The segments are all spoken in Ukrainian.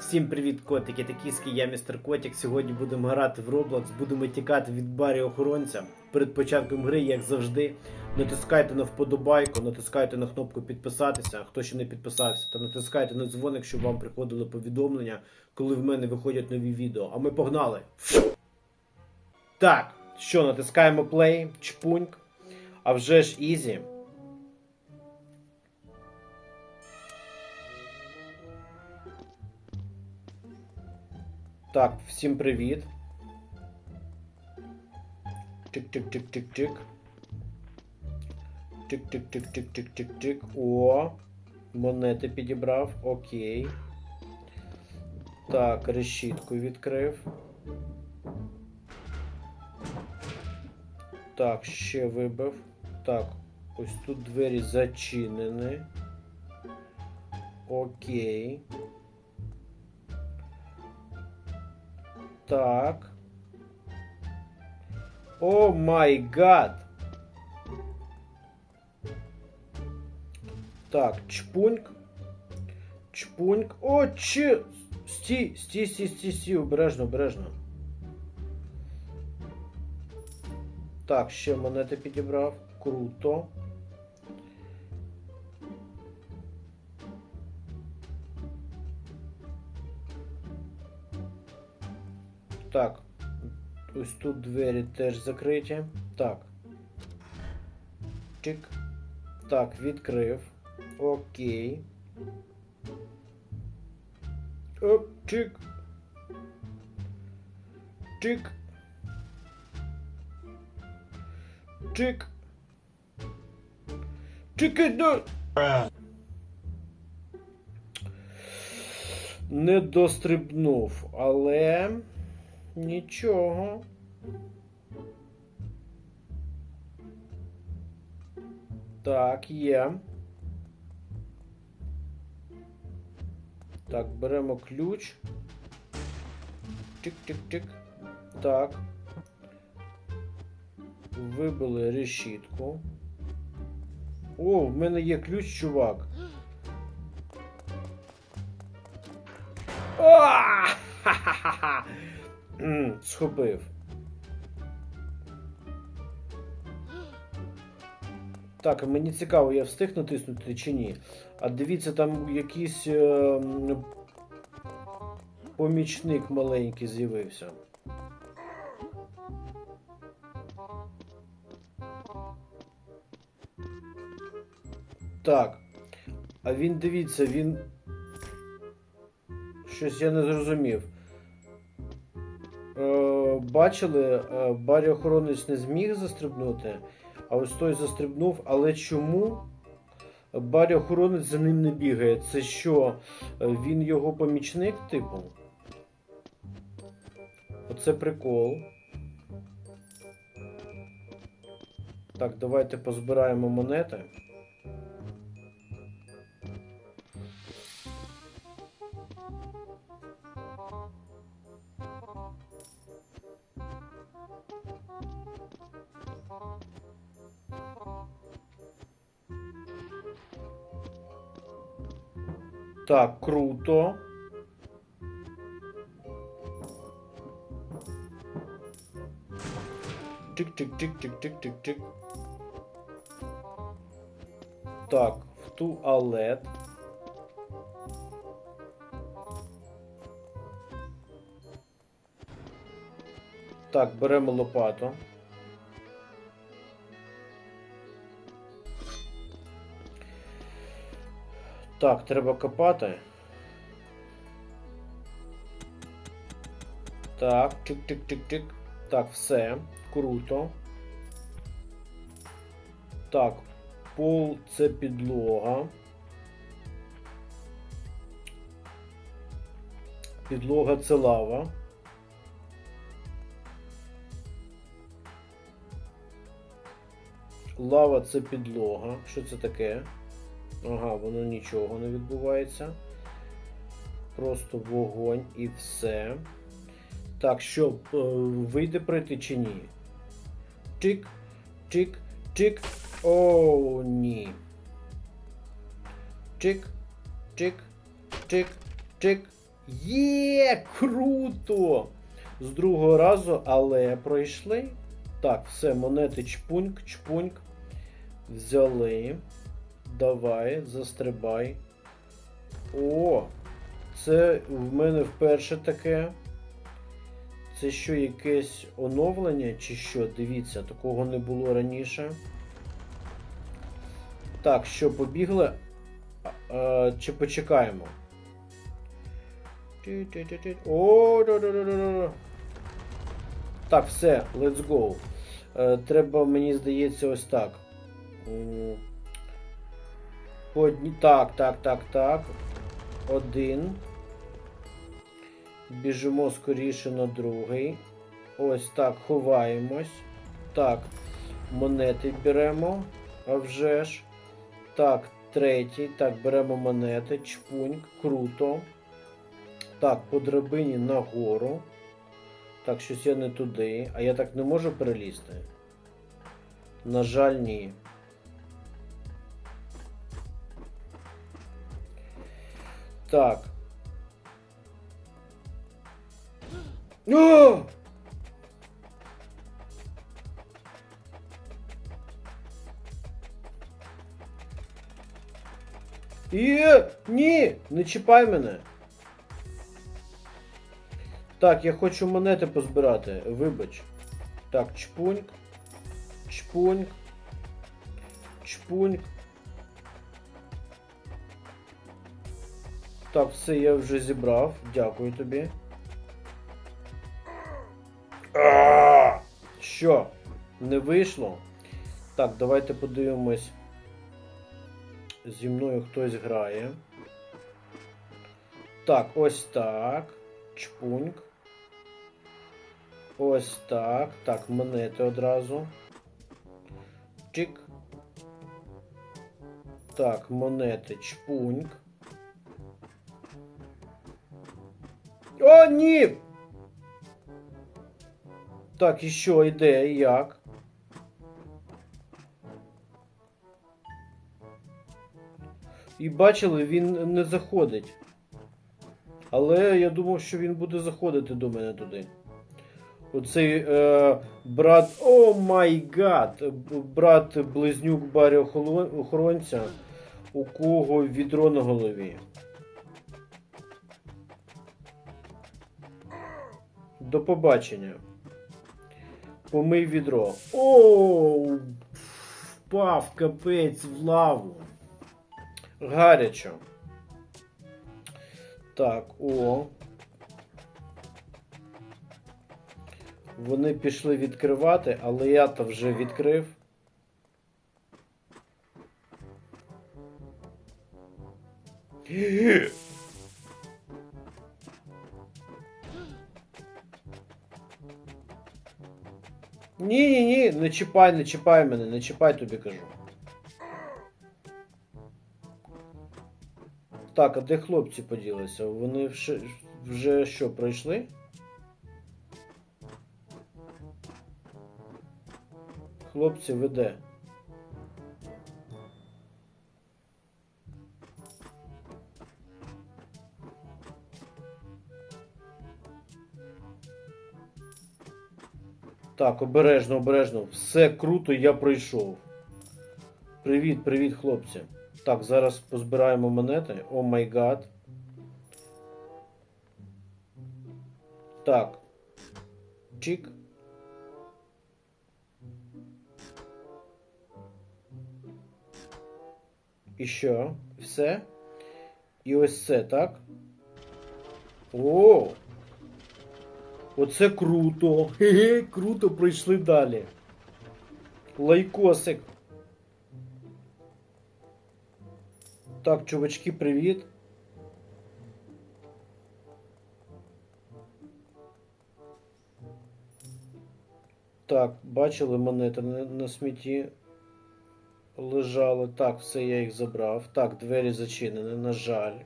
Всім привіт, котики та кіски, я містер Котик. Сьогодні будемо грати в Roblox, будемо тікати від барі охоронця. Перед початком гри, як завжди, натискайте на вподобайку, натискайте на кнопку підписатися, хто ще не підписався, та натискайте на дзвоник, щоб вам приходили повідомлення, коли в мене виходять нові відео. А ми погнали! Так, що, натискаємо play, чпуньк, а вже ж ізі. Так, всім привіт. Чик-чик-чик-чик-чик. Чик-чик-чик-чик-чик-чик-чик. О! Монети підібрав. Окей. Так, решітку відкрив. Так, ще вибив. Так, ось тут двері зачинені. Окей. Так. О май гад. Так, чпуньк. Чпуньк. О, чи. Стій, стій, стій, стій, стій, обережно, обережно. Так, ще монети підібрав. Круто. Так. Ось тут двері теж закриті. Так. Чик. Так, відкрив. Окей. Оп, чик. Чик. Чик. Чики, ну. Не дострибнув, але нічого. Так, є. Так, беремо ключ. Чик-чик-чик. Так. Вибили решітку. О, в мене є ключ, чувак. О! Ха-ха-ха! Схопив. Так, мені цікаво, я встиг натиснути чи ні. А дивіться, там якийсь е, помічник маленький з'явився. Так. А він дивіться, він. Щось я не зрозумів. Бачили, е, барі охоронець не зміг застрибнути, а ось той застрибнув. Але чому барі охоронець за ним не бігає? Це що? е, Він його помічник, типу? Оце прикол. Так, давайте позбираємо монети. Так, круто. Чик-чик-чик-чик-чик-чик-чик. Так, в туалет. Так, беремо лопату. Так, треба копати. Так, чик-чик-чик-чик. Так, все. Круто. Так, пол це підлога. Підлога це лава. Лава це підлога. Що це таке? Ага, воно нічого не відбувається. Просто вогонь і все. Так, що, е, вийде пройти чи ні? Чик, чик, чик. О, ні. Чик, чик, чик, чик. Є, круто! З другого разу, але пройшли. Так, все, монети чпуньк, чпуньк. Взяли. Давай, застрибай. О! Це в мене вперше таке. Це що, якесь оновлення чи що? Дивіться, такого не було раніше. Так, що, побігли? А, чи почекаємо? О, да-да-да-да-да. Так, все, let's go. Е, треба, мені здається, ось так. Одні... Так, так, так, так. Один. Біжимо скоріше на другий. Ось так, ховаємось. Так, монети беремо. А вже ж. Так, третій. Так, беремо монети. Чпуньк, круто. Так, по драбині нагору. Так, щось я не туди. А я так не можу перелізти? На жаль, ні. Так. О! Є! Ні! Не чіпай мене! Так, я хочу монети позбирати. Вибач. Так, чпуньк. Чпуньк. Чпуньк. Так, все я вже зібрав. Дякую тобі. А! Що? Не вийшло? Так, давайте подивимось. Зі мною хтось грає. Так, ось так. Чпуньк. Ось так. Так, монети одразу. Чик. Так, монети чпуньк. О, ні! Так, і що йде, і як? І бачили, він не заходить. Але я думав, що він буде заходити до мене туди. Оцей е, брат. О май гад! Брат близнюк Барі охоронця, у кого відро на голові. До побачення. Помий відро. Оу! Впав капець в лаву. Гарячо. Так, о. Вони пішли відкривати, але я то вже відкрив. Ні, ні, ні, не чіпай, не чіпай мене, не чіпай тобі кажу. Так, а де хлопці поділися? Вони вже, вже що, пройшли? Хлопці, ви де? Так, обережно, обережно. Все круто, я пройшов. Привіт, привіт, хлопці. Так, зараз позбираємо монети. О май гад. Так. Чик. І що? Все? І ось це, так? О! Оце круто! Хе-хе, круто пройшли далі. Лайкосик. Так, чувачки, привіт. Так, бачили монети на, смітті лежали. Так, все, я їх забрав. Так, двері зачинені, на жаль.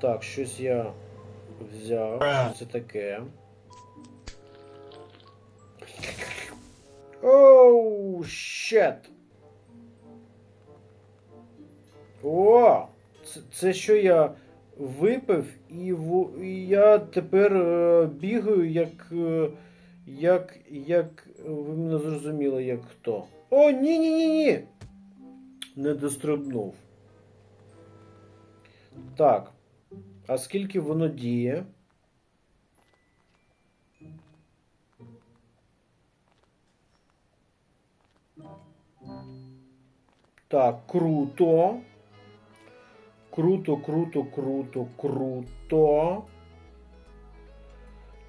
Так, щось я взяв. Що це таке? Оу, щет. О! Це, це що я випив, і, в, і я тепер е, бігаю, як. Е, як. як. Ви мене зрозуміли, як хто. О, ні, ні, ні, ні. Не дострибнув. Так. А скільки воно діє? Так, круто. Круто, круто, круто, круто.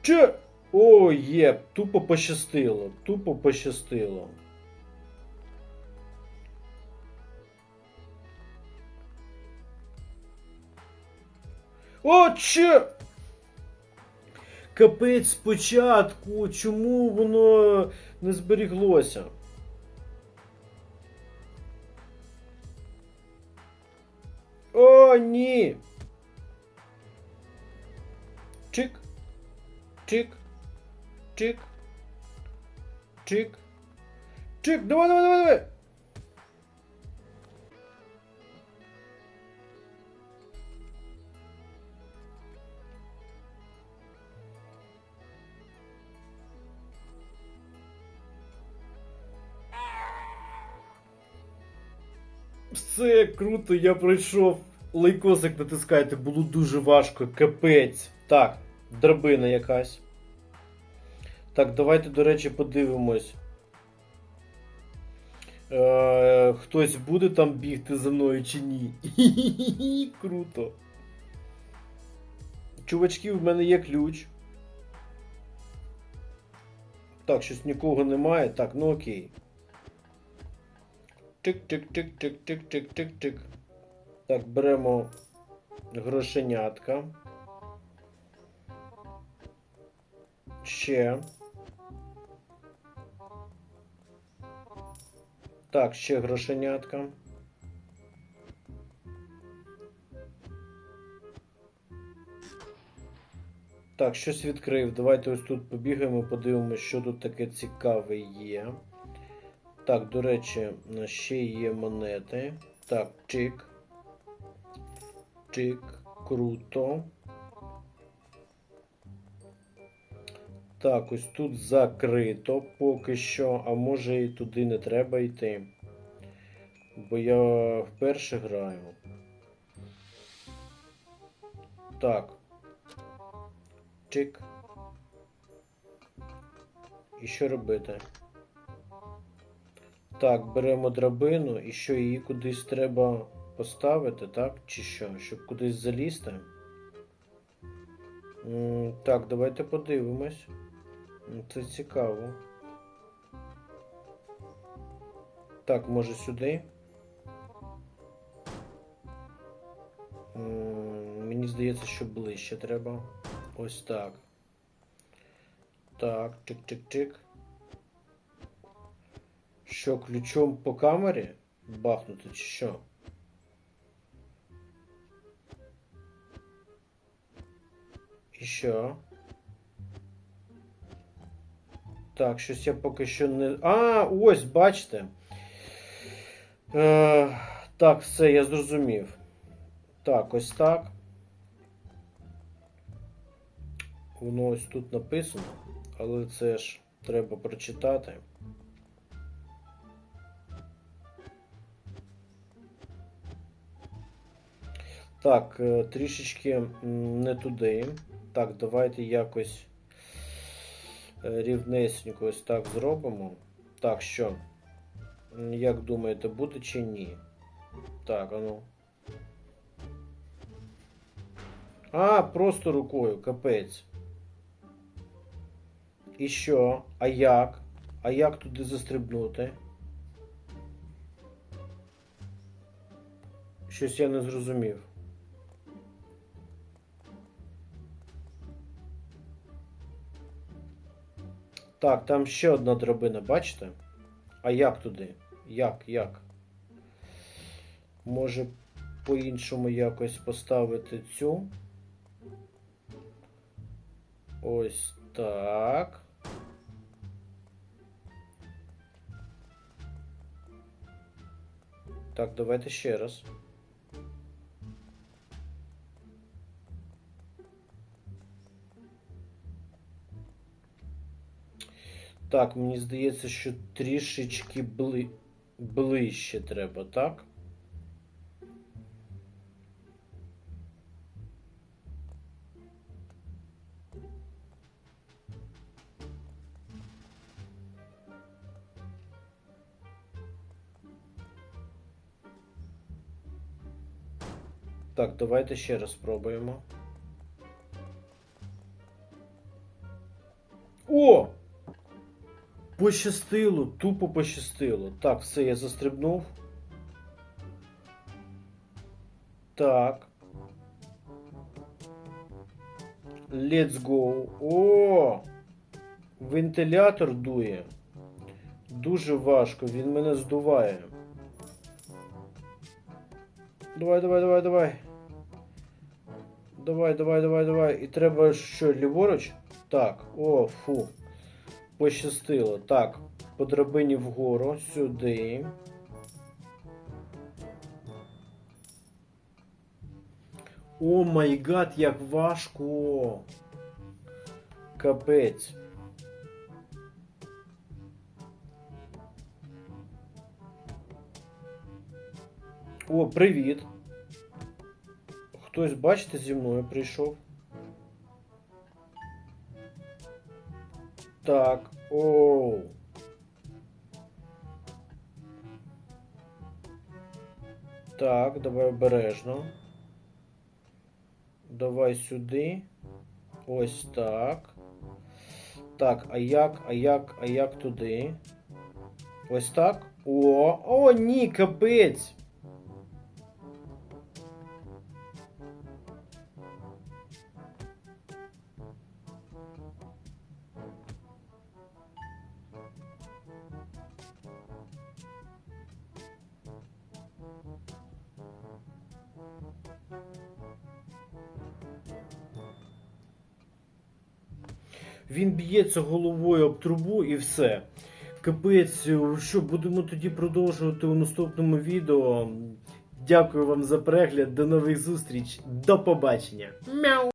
Че? О, є, тупо пощастило. Тупо пощастило. О, че? Капець спочатку. Чому воно не зберіглося? О, ні. Чик. Чик. Чик. Чик. Чик. Давай, давай, давай, давай. Круто, я пройшов. Лайкосик натискайте, було дуже важко, капець. Так, драбина якась. Так, давайте, до речі, подивимось. Е, хтось буде там бігти за мною чи ні? Круто. Чувачки, в мене є ключ. Так, щось нікого немає. Так, ну окей. Чик-чик-чик-чик-чик-чик-чик-чик. Так, беремо грошенятка. Ще. Так, ще грошенятка. Так, щось відкрив. Давайте ось тут побігаємо, подивимося, що тут таке цікаве є. Так, до речі, ще є монети. Так, чик. Чик. Круто. Так, ось тут закрито поки що, а може і туди не треба йти. Бо я вперше граю. Так. Чик. І що робити? Так, беремо драбину і що її кудись треба поставити, так? Чи що? Щоб кудись залізти? Так, давайте подивимось. Це цікаво. Так, може сюди? Мені здається, що ближче треба. Ось так. Так, чик-чик-чик. Що, ключом по камері бахнути, чи що? І що? Так, щось я поки що не. А, ось, бачите. Е, так, все, я зрозумів. Так, ось так. Воно ось тут написано, але це ж треба прочитати. Так, е, трішечки не туди. Так, давайте якось е, рівнесенько ось так зробимо. Так, що? Як думаєте, буде чи ні? Так, а ну. А, просто рукою, капець. І що? А як? А як туди застрибнути? Щось я не зрозумів. Так, там ще одна драбина, бачите? А як туди? Як, як? Може по-іншому якось поставити цю? Ось так. Так, давайте ще раз. Так, мені здається, що трішечки бли... ближче треба, так? Так, давайте ще раз спробуємо. Пощастило, тупо пощастило. Так, все, я застрибнув. Так. Let's go. О! Вентилятор дує. Дуже важко, він мене здуває. Давай, давай, давай, давай. Давай, давай, давай, давай. І треба що, ліворуч? Так, о, фу. Пощастило. Так, по драбині вгору, сюди. О май гад, як важко. Капець. О, привіт. Хтось, бачите, зі мною прийшов. Так, оу. Так, давай обережно. Давай сюди. Ось так. Так, а як, а як, а як туди? Ось так. О, о, ні, капець. Він б'ється головою об трубу і все. Капець, що будемо тоді продовжувати у наступному відео. Дякую вам за перегляд, до нових зустріч, до побачення. Мяу!